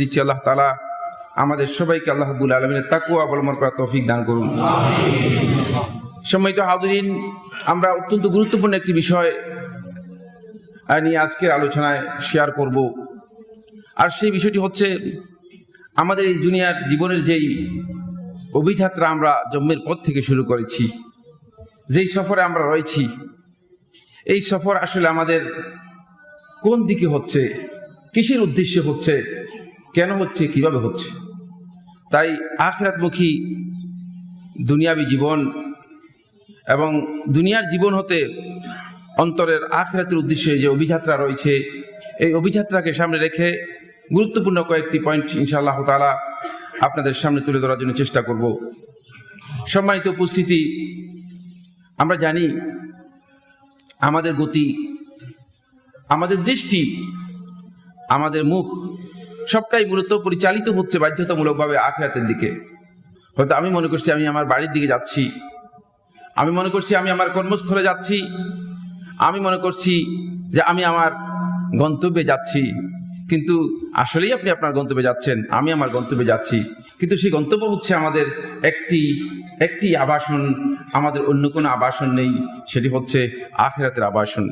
দিচ্ছি আল্লাহ তালা আমাদের সবাইকে আল্লাহ হাবুল আলমিনের তাকুয়া অবলম্বন করার তৌফিক দান করুন। সম্মানিত হাজরিন, আমরা অত্যন্ত গুরুত্বপূর্ণ একটি বিষয় নিয়ে আজকের আলোচনায় শেয়ার করব। আর সেই বিষয়টি হচ্ছে, আমাদের এই দুনিয়ার জীবনের যেই অভিযাত্রা আমরা জন্মের পর থেকে শুরু করেছি, যেই সফরে আমরা রয়েছি, এই সফর আসলে আমাদের কোন দিকে হচ্ছে, কিসের উদ্দেশ্যে হচ্ছে কেন হচ্ছে, কীভাবে হচ্ছে? তাই আখরাতমুখী দুনিয়াবী জীবন এবং দুনিয়ার জীবন হতে অন্তরের আখরাতের উদ্দেশ্যে যে অভিযাত্রা রয়েছে, এই অভিযাত্রাকে সামনে রেখে গুরুত্বপূর্ণ কয়েকটি পয়েন্ট ইনশাআল্লাহ তালা আপনাদের সামনে তুলে ধরার জন্য চেষ্টা করব। সম্মানিত উপস্থিতি, আমরা জানি আমাদের গতি, আমাদের দৃষ্টি, আমাদের মুখ সবটাই মূলত পরিচালিত হচ্ছে বাধ্যতামূলকভাবে আখেরাতের দিকে। হয়তো আমি মনে করছি আমি আমার বাড়ির দিকে যাচ্ছি। আমি মনে করছি আমি আমার কর্মস্থলে যাচ্ছি। আমি মনে করছি যে আমি আমার গন্তব্যে যাচ্ছি। কিন্তু আসলেই আপনি আপনার গন্তব্যে যাচ্ছেন, আমি আমার গন্তব্যে যাচ্ছি। কিন্তু সেই গন্তব্য হচ্ছে আমাদের একটি একটি আবাসন, আমাদের অন্য কোনো আবাসন নেই, সেটি হচ্ছে আখেরাতের আবাসন।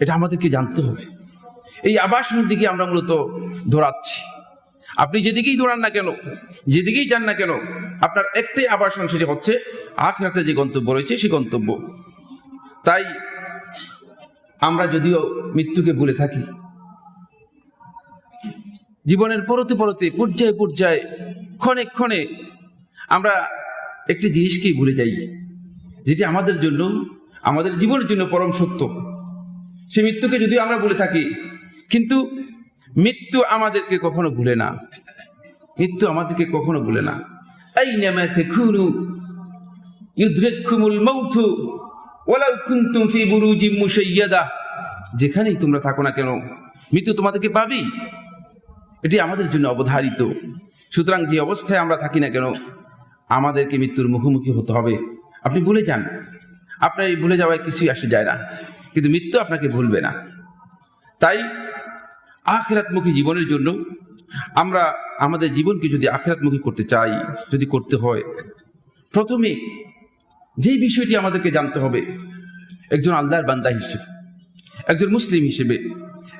এটা আমাদেরকে জানতে হবে। এই আবাসনের দিকে আমরা মূলত দৌড়াচ্ছি। আপনি যেদিকেই দৌড়ান না কেন, যেদিকেই যান না কেন, আপনার একটাই আবাসন সেটি হচ্ছে আখরাতে যে গন্তব্য রয়েছে সে গন্তব্য। তাই আমরা যদিও মৃত্যুকে ভুলে থাকি, জীবনের পরতে পরতে, পর্যায়ে পর্যায়ে, ক্ষণে ক্ষণে আমরা একটি জিনিসকেই ভুলে যাই, যেটি আমাদের জন্য, আমাদের জীবনের জন্য পরম সত্য। সে মৃত্যুকে যদিও আমরা বলে থাকি কিন্তু মৃত্যু আমাদেরকে কখনো ভুলে না। মৃত্যু আমাদেরকে কখনো ভুলে না। এই নেমে খুনু ইউদ্রেকুমুল মৌথু ওয়ালাউ কুনতুম ফি বুরুজিম মুশাইয়াদা। যেখানেই তোমরা থাকো না কেন, মৃত্যু তোমাদেরকে পাবেই। এটি আমাদের জন্য অবধারিত। সুতরাং যে অবস্থায় আমরা থাকি না কেন, আমাদেরকে মৃত্যুর মুখোমুখি হতে হবে। আপনি ভুলে যান। আপনার এই ভুলে যাওয়ায় কিছুই আসে যায় না। কিন্তু মৃত্যু আপনাকে ভুলবে না। তাই আখেরাতমুখী জীবনের জন্য আমরা আমাদের জীবনকে যদি আখেরাতমুখী করতে চাই, যদি করতে হয়, প্রথমে যেই বিষয়টি আমাদেরকে জানতে হবে, একজন আল্লাহর বান্দা হিসেবে, একজন মুসলিম হিসেবে,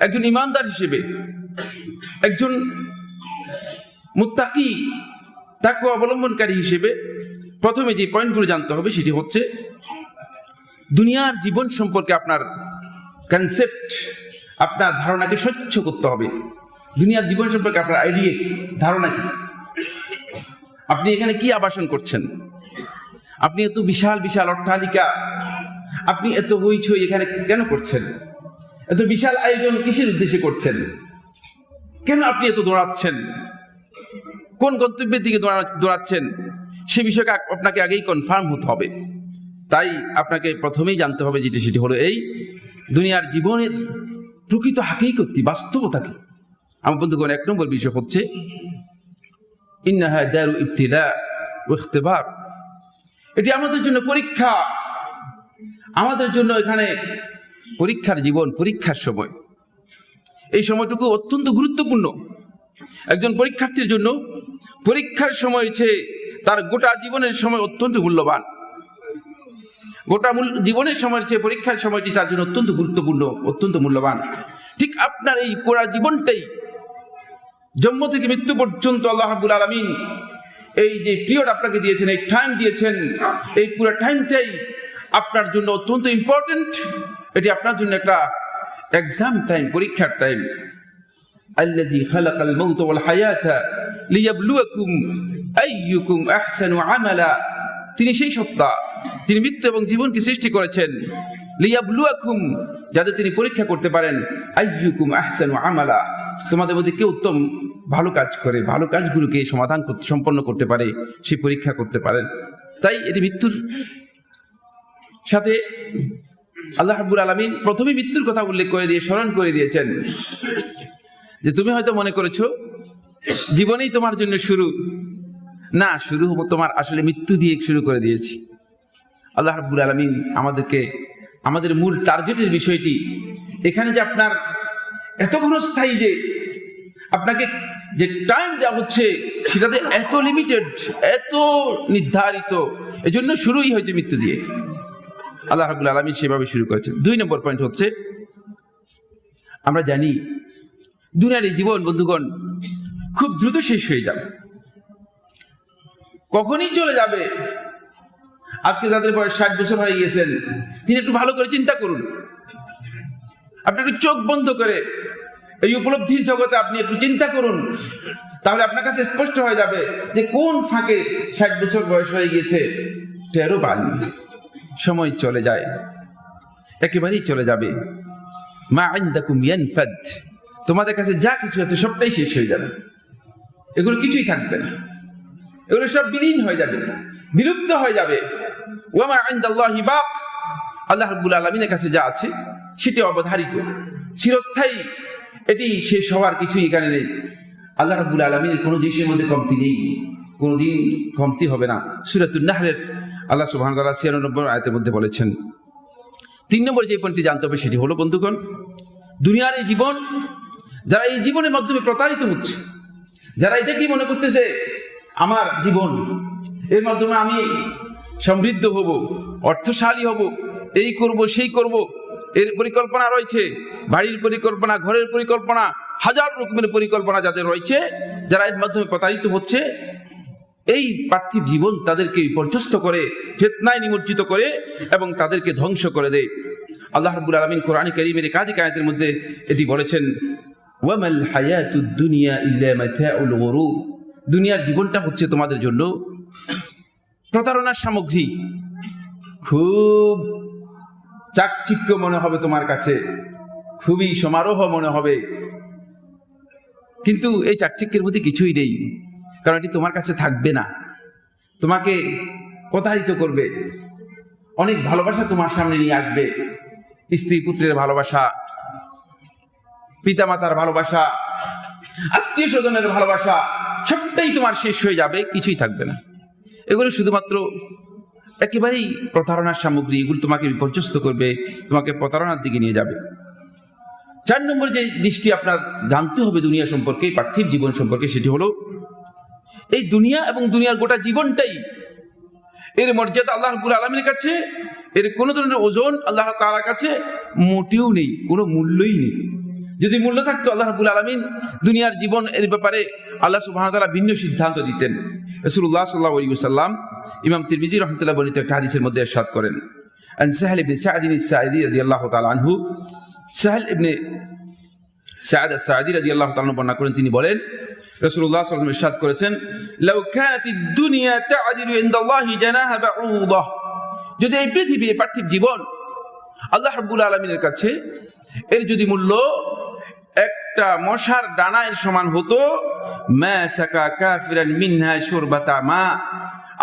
একজন ইমানদার হিসেবে, একজন মুত্তাকি তাকে অবলম্বনকারী হিসেবে প্রথমে যে পয়েন্টগুলো জানতে হবে সেটি হচ্ছে, দুনিয়ার জীবন সম্পর্কে আপনার কনসেপ্ট আপনার ধারণাকে স্বচ্ছ করতে হবে। দুনিয়ার জীবন সম্পর্কে আপনার আইডিয়া কি? ধারণা কি? আপনি এখানে কি আবাসন করছেন? আপনি এত বিশাল বিশাল অট্টালিকা, আপনি এত হইচই এখানে কেন করছেন? এত বিশাল আয়োজন কিসের উদ্দেশ্যে করছেন? কেন আপনি এত দৌড়াচ্ছেন? কোন গন্তব্যের দিকে দৌড়া- দৌড়াচ্ছেন? সে বিষয়কে আপ- আপনাকে আগেই কনফার্ম হতে হবে। তাই আপনাকে প্রথমেই জানতে হবে যেটি, সেটি হলো এই, দুনিয়ার জীবনের প্রকৃত হাকিকত কি? বাস্তবতা কি? আমার বন্ধুগণ, এক নম্বর বিষয় হচ্ছে এটি আমাদের জন্য পরীক্ষা। আমাদের জন্য এখানে পরীক্ষার জীবন, পরীক্ষার সময়। এই সময়টুকু অত্যন্ত গুরুত্বপূর্ণ। একজন পরীক্ষার্থীর জন্য পরীক্ষার সময় হচ্ছে তার গোটা জীবনের সময় অত্যন্ত মূল্যবান। গোটা মূল জীবনের সময়ের চেয়ে পরীক্ষার সময়টি তার জন্য অত্যন্ত গুরুত্বপূর্ণ, অত্যন্ত মূল্যবান। ঠিক আপনার এই পুরা জীবনটাই জন্ম থেকে মৃত্যু পর্যন্ত আল্লাহ রাবুল আলমিন এই যে পিরিয়ড আপনাকে দিয়েছেন, এই টাইম দিয়েছেন, এই পুরো টাইমটাই আপনার জন্য অত্যন্ত ইম্পর্টেন্ট এটি আপনার জন্য একটা এক্সাম টাইম পরীক্ষার টাইম আল্লাজি খালাকাল মৌত ওয়াল হায়াতা লিয়াবলুয়াকুম আইয়ুকুম আহসানু আমালা। তিনি সেই সত্তা। যিনি মৃত্যু এবং জীবনকে সৃষ্টি করেছেন। লিয়াবলুয়াকুম যাতে তিনি পরীক্ষা করতে পারেন। আইয়ুকুম আমালা, তোমাদের মধ্যে কে উত্তম ভালো কাজ করে, ভালো কাজগুলোকে সমাধান করতে সম্পন্ন করতে পারে সেই পরীক্ষা করতে পারেন। তাই এটি মৃত্যুর সাথে আল্লাহ রাব্বুল আলামিন প্রথমে মৃত্যুর কথা উল্লেখ করে দিয়ে, স্মরণ করে দিয়েছেন। যে তুমি হয়তো মনে করেছ, জীবনেই তোমার জন্য শুরু। না, শুরু তোমার আসলে মৃত্যু দিয়ে শুরু করে দিয়েছি। আল্লাহ রাব্বুল আলমিন আমাদেরকে, আমাদের মূল টার্গেটের বিষয়টি এখানে যে আপনার এত ঘনস্থায়ী যে আপনাকে যে টাইম দেওয়া হচ্ছে, সেটাতে এত লিমিটেড এত নির্ধারিত, এজন্য শুরুই হয়েছে মৃত্যু দিয়ে। আল্লাহ রাবুল আলমী সেভাবে শুরু করেছেন। দুই নম্বর পয়েন্ট হচ্ছে, আমরা জানি দুনিয়ার এই জীবন, বন্ধুগণ, খুব দ্রুত শেষ হয়ে যাবে। কখনই চলে যাবে আজকে যাদের বয়স ষাট বছর হয়ে গিয়েছেন, তিনি একটু ভালো করে চিন্তা করুন। আপনি একটু চোখ বন্ধ করে এই উপলব্ধির জগতে আপনি একটু চিন্তা করুন। তাহলে আপনার কাছে স্পষ্ট হয়ে যাবে যে কোন ফাঁকে ষাট বছর বয়স হয়ে গিয়েছে। টেরো পাননি সময় চলে যায়। একেবারেই চলে যাবে। মা আইন্দাকুম ইয়ানফাদ। তোমাদের কাছে যা কিছু আছে সবটাই শেষ হয়ে যাবে। এগুলো কিছুই থাকবে না। এগুলো সব বিলীন হয়ে যাবে। বিলুপ্ত হয়ে যাবে। ওয়ামা আইন্দাল্লাহি বাক। আল্লাহ রাব্বুল আলামিনের কাছে যা আছে, সেটি অবধারিত। চিরস্থায়ী। এটি শেষ হওয়ার কিছুই এখানে নেই। আল্লাহ রাব্বুল আলামিনের কোনো জিনিসের মধ্যে কমতি নেই। কোনোদিন কমতি হবে না। সূরাতুন নাহলের আল্লাহ ওয়া তাআলা 96 আয়াতের মধ্যে বলেছেন। তিন নম্বর যে পয়েন্টটি জানতে হবে, সেটি হলো, বন্ধুগণ, দুনিয়ার এই জীবন, যারা এই জীবনের মাধ্যমে প্রতারিত হচ্ছে, যারা এটাকেই মনে করতেছে, আমার জীবন, এর মাধ্যমে আমি সমৃদ্ধ হব, অর্থশালী হব, এই করব, সেই করব। এর পরিকল্পনা রয়েছে, বাড়ির পরিকল্পনা, ঘরের পরিকল্পনা, হাজার রকমের পরিকল্পনা যাদের রয়েছে, যারা এর মাধ্যমে প্রতারিত হচ্ছে, এই পার্থিব জীবন তাদেরকে বিপর্যস্ত করে, ফেতনায় নিমজ্জিত করে এবং তাদেরকে ধ্বংস করে দেয়। আল্লাহ রাব্বুল আলামিন কোরআন কারীমের একাধিক আয়াতের মধ্যে এটি বলেছেন, ওয়ামাল হায়াতুদ দুনিয়া ইল্লা মাতাউল গুরুর। দুনিয়ার জীবনটা হচ্ছে তোমাদের জন্য প্রতারণার সামগ্রী। খুব চাকচিক্য মনে হবে তোমার কাছে। খুবই সমারোহ মনে হবে। কিন্তু এই চাকচিক্যের মধ্যে কিছুই নেই, কারণ এটি তোমার কাছে থাকবে না। তোমাকে প্রতারিত করবে। অনেক ভালোবাসা তোমার সামনে নিয়ে আসবে। স্ত্রী পুত্রের ভালোবাসা, পিতামাতার ভালোবাসা, আত্মীয় স্বজনের ভালোবাসা, সবটাই তোমার শেষ হয়ে যাবে, কিছুই থাকবে না। এগুলো শুধুমাত্র একেবারেই প্রতারণার সামগ্রী, এগুলো তোমাকে বিপর্যস্ত করবে, তোমাকে প্রতারণার দিকে নিয়ে যাবে। চার নম্বর যে দৃষ্টি আপনার জানতে হবে দুনিয়া সম্পর্কে, পার্থিব জীবন সম্পর্কে, সেটি হলো, এই দুনিয়া এবং দুনিয়ার গোটা জীবনটাই এর মর্যাদা আল্লাহ রবুল আলমীর কাছে, এর কোনো ধরনের ওজন আল্লাহ তালার কাছে মোটেও নেই, কোনো মূল্যই নেই। যদি মূল্য থাকতো আল্লাহ রাবুল আলমিন দুনিয়ার জীবন এর ব্যাপারে আল্লাহ সুবাহ তালা ভিন্ন সিদ্ধান্ত দিতেন। রসুল্লাহ সাল্লাহ আলী সাল্লাম ইমাম তিরমিজি রহমতুল্লাহ বর্ণিত একটা হাদিসের মধ্যে এরশাদ করেন। আন সাহেল ইবনে সাঈদিন সাঈদি রাদিয়াল্লাহু তাআলা আনহু, সাহেল ইবনে সাঈদ সাঈদি রাদিয়াল্লাহু তাআলা বর্ণনা করেন, তিনি বলেন, রাসূলুল্লাহ সাল্লাল্লাহু আলাইহি ইরশাদ করেছেন, লাউ কানাত দুনিয়া তা'দিলু ইনদাল্লাহি জানাহা বাউদাহ যদি এই পৃথিবী পার্থিব জীবন আল্লাহ রাব্বুল আলামিনের কাছে, এর যদি মূল্য একটা মশার ডানায়ের সমান হতো, মা সাকা কাফিরান মিনহা শুরবাতা মা।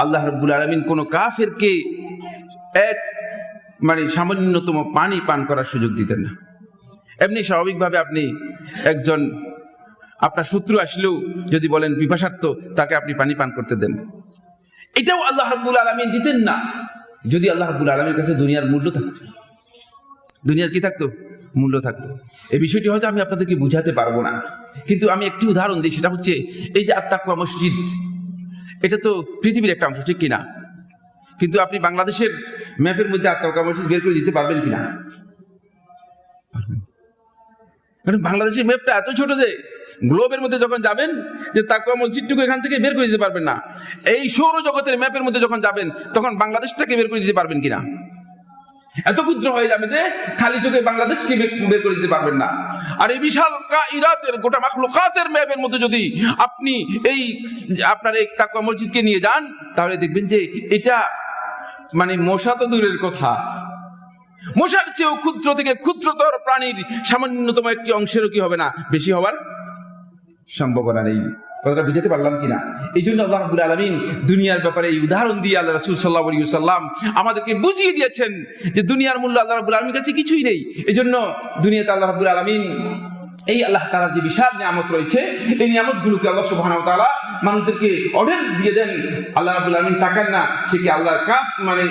আল্লাহ রাব্বুল আলামিন কোন কাফেরকে এক মানে সামান্যতম পানি পান করার সুযোগ দিতেন না। এমনি স্বাভাবিকভাবে আপনি একজন, আপনার শত্রু আসলেও যদি বলেন পিপাসার্থ, তাকে আপনি পানি পান করতে দেন। এটাও আল্লাহ রাব্বুল আলামিন দিতেন না। যদি আল্লাহ রাব্বুল আলামিনের কাছে দুনিয়ার মূল্য থাকতো। দুনিয়ার কি থাকতো? মূল্য থাকতো। এই বিষয়টি হয়তো আমি আপনাদেরকে বুঝাতে পারব না। কিন্তু আমি একটি উদাহরণ দিই, সেটা হচ্ছে এই যে আত্মাকুয়া মসজিদ, এটা তো পৃথিবীর একটা অংশ, ঠিক কিনা? কিন্তু আপনি বাংলাদেশের ম্যাপের মধ্যে আত্মাকুয়া মসজিদ বের করে দিতে পারবেন কিনা? কারণ বাংলাদেশের ম্যাপটা এত ছোট যে গ্লোবের মধ্যে যখন যাবেন, যে তাকুয়া মসজিদটুকু এখান থেকে বের করে দিতে পারবেন না। এই সৌর জগতের ম্যাপের মধ্যে যখন যাবেন, তখন বাংলাদেশটাকে বের করে দিতে পারবেন কিনা? এত ক্ষুদ্র হয়ে যাবে যে খালি চোখে বাংলাদেশকে বের করে দিতে পারবেন না। আর এই বিশাল ইরাতের গোটা মাখলুকাতের ম্যাপের মধ্যে যদি আপনি এই আপনার এই তাকুয়া মসজিদকে নিয়ে যান, তাহলে দেখবেন যে এটা মানে মশা তো দূরের কথা। মশার চেয়েও ক্ষুদ্র থেকে ক্ষুদ্রতর প্রাণীর সামান্যতম একটি অংশেরও কি হবে না? বেশি হওয়ার সম্ভাবনা নেই। কথাটা বুঝাতে পারলাম কিনা? এই জন্য আল্লাহ রাবুল আলমিন দুনিয়ার ব্যাপারে এই উদাহরণ দিয়ে আল্লাহ রাসুল সাল্লাহ আলী সাল্লাম আমাদেরকে বুঝিয়ে দিয়েছেন যে দুনিয়ার মূল্য আল্লাহ রাবুল আলমীর কাছে কিছুই নেই। এই জন্য দুনিয়াতে আল্লাহ রাবুল আলমিন এই আল্লাহ তালার যে বিশাল নিয়ামত রয়েছে, এই নিয়ামতগুলোকে আল্লাহ সুবাহ তালা মানুষদেরকে অঢেল দিয়ে দেন। আল্লাহ রাবুল আলমিন তাকান না, সে কি আল্লাহ কাফ মানে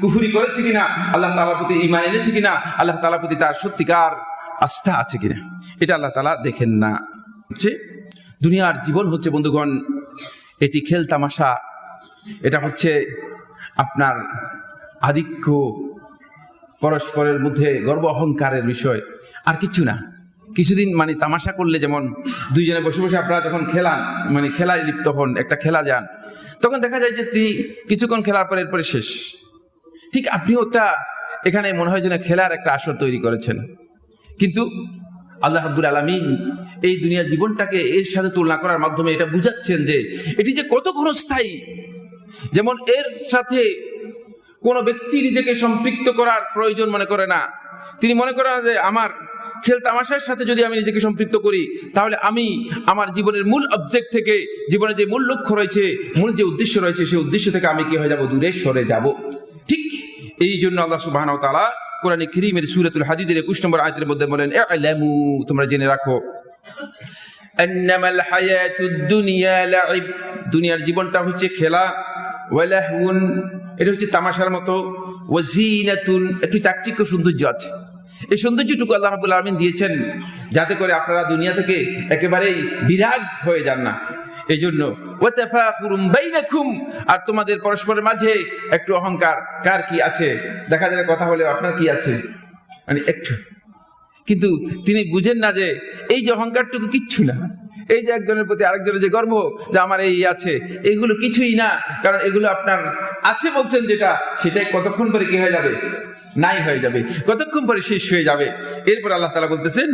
কুফুরি করেছে কিনা? আল্লাহ তালার প্রতি ইমান এনেছে কিনা? আল্লাহ তালার প্রতি তার সত্যিকার আস্থা আছে কিনা? এটা আল্লাহ তালা দেখেন না। হচ্ছে দুনিয়ার জীবন হচ্ছে, বন্ধুগণ, এটি খেল তামাশা। এটা হচ্ছে আপনার আধিক্য, পরস্পরের মধ্যে গর্ব অহংকারের বিষয়। আর কিছু না। কিছুদিন মানে তামাশা করলে যেমন দুইজনে বসে বসে আপনারা যখন খেলান মানে খেলায় লিপ্ত হন, একটা খেলা যান, তখন দেখা যায় যে তিনি কিছুক্ষণ খেলার পর এরপরে শেষ। ঠিক আপনিও একটা এখানে মনে হয় যেন খেলার একটা আসর তৈরি করেছেন। কিন্তু আল্লাহ রাব্বুল আলমিন এই দুনিয়ার জীবনটাকে এর সাথে তুলনা করার মাধ্যমে এটা বুঝাচ্ছেন যে এটি যে কত ক্ষণস্থায়ী যেমন এর সাথে কোনো ব্যক্তি নিজেকে সম্পৃক্ত করার প্রয়োজন মনে করে না। তিনি মনে করেন যে আমার খেল তামাশার সাথে যদি আমি নিজেকে সম্পৃক্ত করি, তাহলে আমি আমার জীবনের মূল অবজেক্ট থেকে জীবনের যে মূল লক্ষ্য রয়েছে, মূল যে উদ্দেশ্য রয়েছে, সেই উদ্দেশ্য থেকে আমি কি হয়ে যাব? দূরে সরে যাব। ঠিক এই জন্য আল্লাহ সুবাহ তালা কোরআন করিমের সুরাতুল হাদিদের একুশ নম্বর আয়তের মধ্যে বলেন "ই'লামু", তোমরা জেনে রাখো। আন্নামাল হায়াতুদ দুনিয়া লাইব দুনিয়ার জীবনটা হচ্ছে খেলা ওয়ালাহুন এটা হচ্ছে তামাশার মতো ওয়াজিনাতুন একটু চাকচিক্য সৌন্দর্য আছে। এই সৌন্দর্যটুকু আল্লাহ রাব্বুল আলামিন দিয়েছেন যাতে করে আপনারা দুনিয়া থেকে একেবারেই বিরাগ হয়ে যান না। এই জন্য আর তোমাদের পরস্পরের মাঝে একটু অহংকার। কার কি আছে? দেখা যায় কথা হলে আপনার কি আছে? মানে একটু। কিন্তু তিনি বুঝেন না যে এই যে অহংকারটুকু কিচ্ছু না। এই যে একজনের প্রতি আরেকজনের যে গর্ব যে আমার এই আছে, এগুলো কিছুই না। কারণ এগুলো আপনার আছে বলছেন যেটা, সেটাই কতক্ষণ পরে কি হয়ে যাবে? নাই হয়ে যাবে। কতক্ষণ পরে শেষ হয়ে যাবে? এরপর আল্লাহ তাআলা বলতেছেন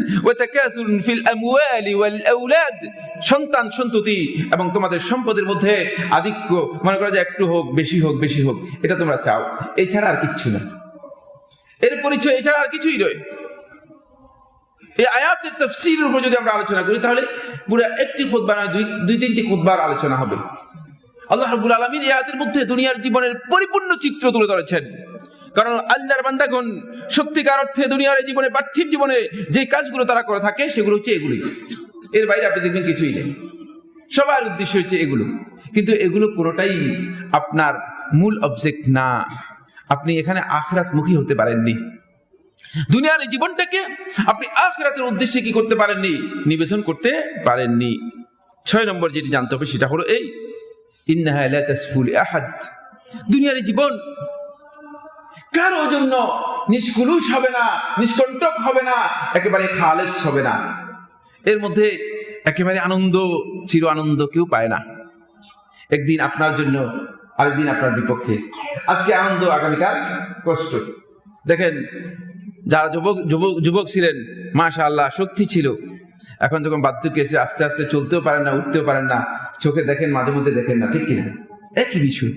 সন্তান সন্ততি এবং তোমাদের সম্পদের মধ্যে আধিক্য, মনে করা যায় একটু হোক, বেশি হোক বেশি হোক, এটা তোমরা চাও। এছাড়া আর কিচ্ছু না। এর পরিচয় এছাড়া আর কিছুই নয়। এই আয়াতের তফসিলের উপর যদি আমরা আলোচনা করি, তাহলে পুরো একটি খুতবা নয়, দুই তিনটি খুতবার আলোচনা হবে। আল্লাহ আলামিন এই আয়াতের মধ্যে দুনিয়ার জীবনের পরিপূর্ণ চিত্র তুলে ধরেছেন। কারণ আল্লাহর বান্দাগণ সত্যিকার অর্থে দুনিয়ার জীবনে পার্থিব জীবনে যে কাজগুলো তারা করে থাকে, সেগুলো হচ্ছে এগুলি এর বাইরে আপনি দেখবেন কিছুই নেই। সবার উদ্দেশ্য হচ্ছে এগুলো। কিন্তু এগুলো পুরোটাই আপনার মূল অবজেক্ট না। আপনি এখানে আখরাত মুখী হতে পারেননি। দুনিয়ার এই জীবনটাকে আপনি আখরাতের উদ্দেশ্যে কি করতে পারেননি? নিবেদন করতে পারেননি। ছয় নম্বর যেটি জানতে হবে সেটা হলো এই, ইন্নাহা লা তাসফুল আহাদ। দুনিয়ার এই জীবন কারও জন্য নিষ্কুলুষ হবে না, নিষ্কণ্টক হবে না, একেবারে খালেস হবে না। এর মধ্যে একেবারে আনন্দ, চির আনন্দ কেউ পায় না। একদিন আপনার জন্য, আরেকদিন আপনার বিপক্ষে। আজকে আনন্দ, আগামীকাল কষ্ট। দেখেন যারা যুবক যুবক যুবক ছিলেন মাশা আল্লাহ শক্তি ছিল। এখন যখন বার্ধক্য এসে আস্তে আস্তে চলতেও পারেন না, উঠতেও পারেন না, চোখে দেখেন, মাঝে মধ্যে দেখেন না, ঠিক কিনা? একই বিষয়।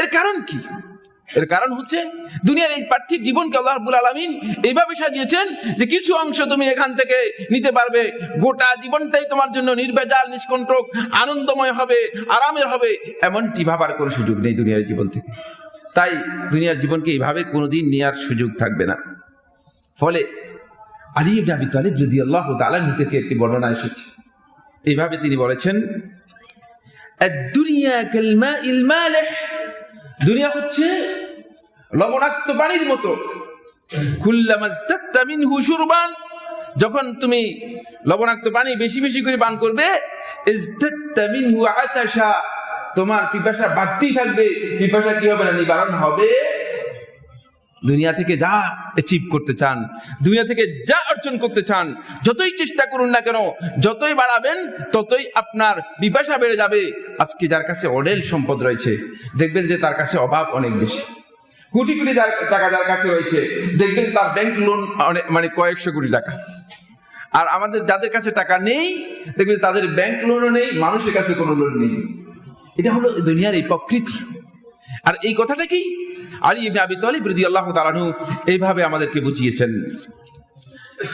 এর কারণ কি? এর কারণ হচ্ছে, দুনিয়ার এই পার্থিব জীবনকে আল্লাহ রাব্বুল আলামিন এইভাবে সাজিয়েছেন যে কিছু অংশ তুমি এখান থেকে নিতে পারবে। গোটা জীবনটাই তোমার জন্য নির্বেজাল, নিষ্কণ্টক, আনন্দময় হবে, আরামের হবে, এমনটি ভাবার কোনো সুযোগ নেই দুনিয়ার জীবন থেকে। তাই দুনিয়ার জীবনকে এইভাবে কোনোদিন নেওয়ার সুযোগ থাকবে না। ফলে আলী ইবনে আবি তালিব রাদিয়াল্লাহু তাআলা থেকে একটি বর্ণনা এসেছে। এইভাবে তিনি বলেছেন দুনিয়া হচ্ছে লবণাক্ত পানির মতো। যখন তুমি লবণাক্ত পানি বেশি বেশি করে পান করবে তোমার পিপাসা বাড়তেই থাকবে। পিপাসা কি হবে না? নিবারণ হবে। দুনিয়া থেকে যা অ্যাচিভ করতে চান, দুনিয়া থেকে যা অর্জন করতে চান, যতই চেষ্টা করুন না কেন, যতই বাড়াবেন, ততই আপনার বিপাশা বেড়ে যাবে। আজকে যার কাছে অডেল সম্পদ রয়েছে, দেখবেন যে তার কাছে অভাব অনেক বেশি। কোটি কোটি টাকা যার কাছে রয়েছে, দেখবেন তার ব্যাংক লোন অনেক মানে কয়েকশো কোটি টাকা। আর আমাদের যাদের কাছে টাকা নেই, দেখবেন তাদের ব্যাংক লোনও নেই, মানুষের কাছে কোনো লোন নেই। এটা হলো দুনিয়ার এই প্রকৃতি। আর এই কথাটা কি? আলী ইবনে আবি তালিব রাদিয়াল্লাহু তাআলা এইভাবে আমাদেরকে বুঝিয়েছেন।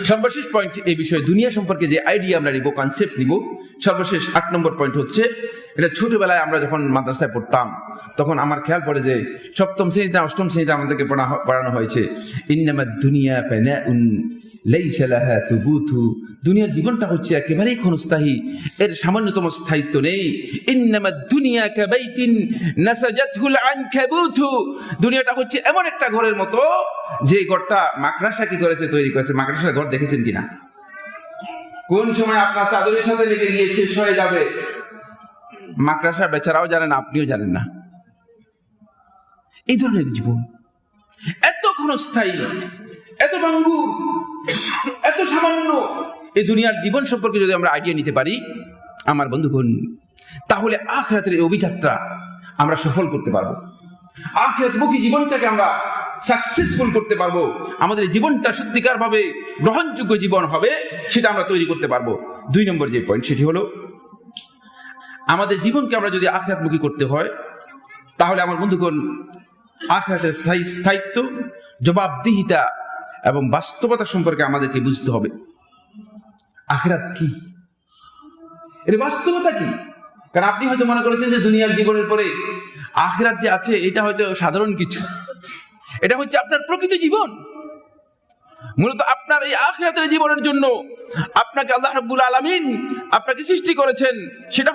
সর্বশেষ পয়েন্ট এই বিষয়ে দুনিয়া সম্পর্কে যে আইডিয়া আমরা নিব কনসেপ্ট নিব, সর্বশেষ আট নম্বর পয়েন্ট হচ্ছে, এটা ছোটবেলায় আমরা যখন মাদ্রাসায় পড়তাম, তখন আমার খেয়াল পড়ে যে সপ্তম শ্রেণীতে, অষ্টম শ্রেণীতে আমাদেরকে পড়া- পড়ানো হয়েছে ইন্নামা দুনিয়া দুনিয়ার জীবনটা হচ্ছে একেবারেই ক্ষণস্থায়ী। এর সামান্যতম স্থায়িত্ব নেই। দুনিয়া দুনিয়াটা হচ্ছে এমন একটা ঘরের মতো যে ঘরটা মাকড়াসা কি করেছে, তৈরি করেছে। মাকড়াসার ঘর দেখেছেন কিনা? কোন সময় আপনার চাদরের সাথে লেগে গিয়ে শেষ হয়ে যাবে? মাকড়াসা বেচারাও জানেন আপনিও জানেন না। এই ধরনের জীবন। এত ক্ষণস্থায়ী, এত বাঙ্গুর এত সামান্য। এই দুনিয়ার জীবন সম্পর্কে যদি আমরা আইডিয়া নিতে পারি, আমার বন্ধুগণ, তাহলে আখরাতের এই অভিযাত্রা আমরা সফল করতে পারব। আখ আখরাতমুখী জীবনটাকে আমরা সাকসেসফুল করতে পারব। আমাদের জীবনটা সত্যিকার ভাবে গ্রহণযোগ্য জীবন হবে, সেটা আমরা তৈরি করতে পারব। দুই নম্বর যে পয়েন্ট সেটি হলো, আমাদের জীবনকে আমরা যদি আখরাতমুখী করতে হয়, তাহলে আমার বন্ধুগণ, আখরাতের স্থায়ী- স্থায়িত্ব, জবাবদিহিতা এবং বাস্তবতা সম্পর্কে আমাদেরকে বুঝতে হবে। আখরাত কি? এর বাস্তবতা কি? কারণ আপনি হয়তো মনে করেছেন যে দুনিয়ার জীবনের পরে আখরাত যে আছে, এটা হয়তো সাধারণ কিছু। এটা হচ্ছে আপনার প্রকৃত জীবন। মূলত আপনার এই আখরাতের জীবনের জন্য আপনাকে আল্লাহ রাব্বুল আলামিন আপনাকে সৃষ্টি করেছেন, সেটা